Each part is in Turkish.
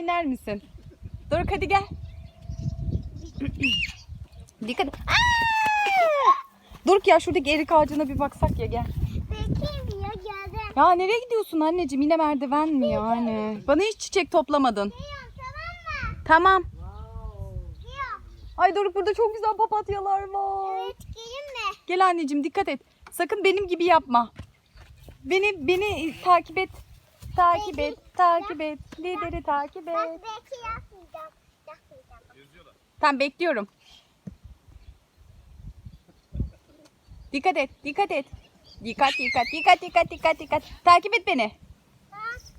aşağı iner misin? Doruk hadi gel. Dikkat et. Doruk ya şuradaki erik ağacına bir baksak ya gel. Bekleyin ya geldim. Ya nereye gidiyorsun anneciğim? Yine merdiven mi yani? Bana hiç çiçek toplamadın. Geliyorum tamam mı? Tamam. Ay Doruk burada çok güzel papatyalar var. Evet gelin mi? Gel anneciğim dikkat et. Sakın benim gibi yapma. Beni beni takip et. Takip et, takip et. Lideri takip Bak et. belki yapmayacağım. Yapmayacağım. Tamam bekliyorum. Dikkat et, dikkat et. Dikkat, dikkat, dikkat, dikkat, dikkat, dikkat. Takip et beni.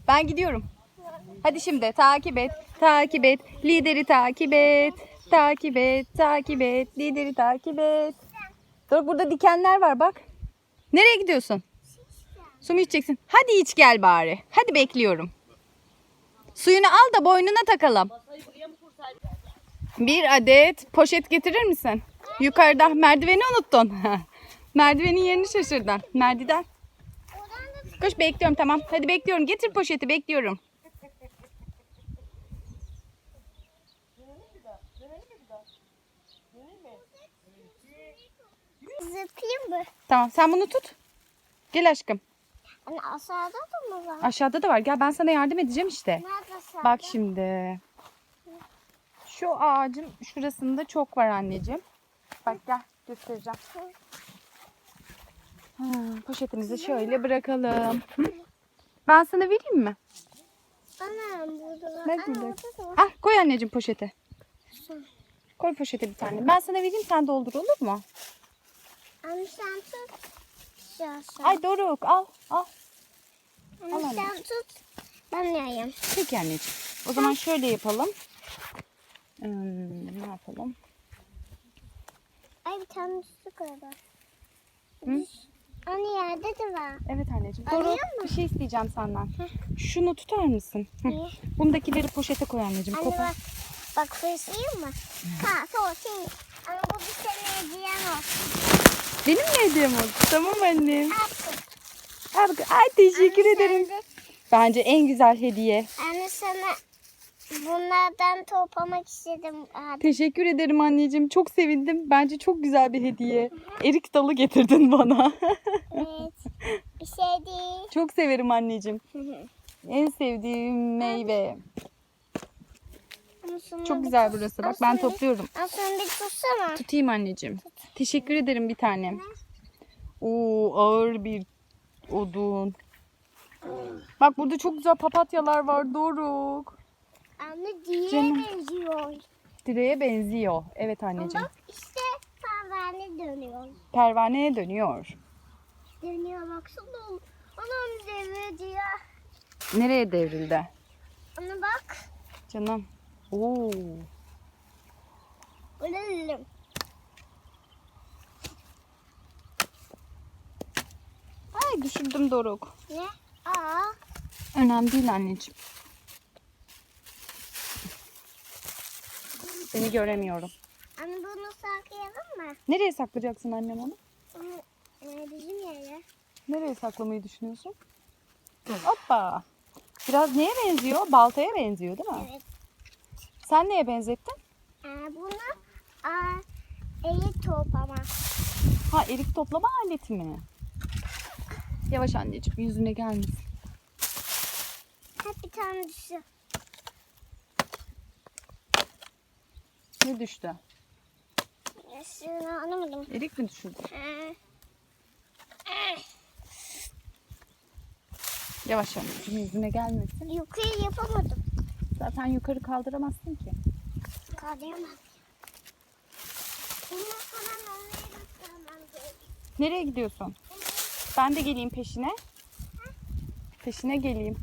Ben gidiyorum. Hadi şimdi takip et, takip et. Lideri takip et. Takip et, takip et. Lideri takip et. Dur burada dikenler var bak. Nereye gidiyorsun? Su mu içeceksin? Hadi iç gel bari. Hadi bekliyorum. Suyunu al da boynuna takalım. Bir adet poşet getirir misin? Yukarıda merdiveni unuttun. Merdivenin yerini şaşırdın. Da Koş bekliyorum tamam. Hadi bekliyorum. Getir poşeti bekliyorum. zıplayayım mı? Tamam sen bunu tut. Gel aşkım. Hani aşağıda da mı var? Aşağıda da var. Gel ben sana yardım edeceğim işte. Nerede aşağıda? Bak şimdi. Şu ağacın şurasında çok var anneciğim. Bak gel göstereceğim. Ha, poşetimizi şöyle bırakalım. Hı? Ben sana vereyim mi? Anam burada da var. Ah koy anneciğim poşete. Koy poşete bir tane. Ben sana vereyim sen doldur olur mu? Anne sen tut. Aşağı. Ay Doruk al al. Anne al sen tut. Ben yayayım. Peki anneciğim. O zaman şöyle yapalım. Hmm, ne yapalım? Ay bir tane düştü orada. Hı? Anne yerde de var. Evet anneciğim. Arıyor Doruk mu? bir şey isteyeceğim senden. Şunu tutar mısın? Hı. Bundakileri poşete koy anneciğim. Anne Kopar. bak. Bak fırsayım mı? Ha soğutayım. Ama bu bir sene hediyen olsun. Benim mi hediyem oldu? Tamam annem. Yaptım. Al bak- Ay teşekkür Anne, ederim. de- Bence en güzel hediye. Anne sana bunlardan toplamak istedim. Hadi. Teşekkür ederim anneciğim. Çok sevindim. Bence çok güzel bir hediye. Erik dalı getirdin bana. Evet. Bir şey değil. çok severim anneciğim. En sevdiğim meyve. Sonra Çok güzel tut- burası. Bak ben topluyorum. sonra bir tutsana. Tutayım anneciğim. Teşekkür ederim bir tanem. Oo ağır bir odun. Bak burada çok güzel papatyalar var Doruk. Anne diye Canım. benziyor. Direğe benziyor. Evet anneciğim. Bak işte pervane dönüyor. Pervaneye dönüyor. Dönüyor baksana. Anam devrildi ya. Nereye devrildi? Ana bak. Canım. Oo. Ölelim. Ay düşürdüm Doruk. Ne? Aa. Önemli değil anneciğim. Seni göremiyorum. Anne bunu saklayalım mı? Nereye saklayacaksın annem onu? Onu e, bizim yere. Nereye saklamayı düşünüyorsun? Hoppa. Biraz neye benziyor? Baltaya benziyor değil mi? Evet. Sen neye benzettin? Ee, bunu aa, eğit toplama. Ha erik toplama aleti mi? Yavaş anneciğim yüzüne gelmesin. Hep bir tane düşüyor. Ne düştü? Şunu anlamadım. Erik mi düşürdü? Ee, Yavaş anneciğim yüzüne gelmesin. yukarı yapamadım. Zaten yukarı kaldıramazsın ki. Gerek. Nereye gidiyorsun? Ben de geleyim peşine. Peşine geleyim.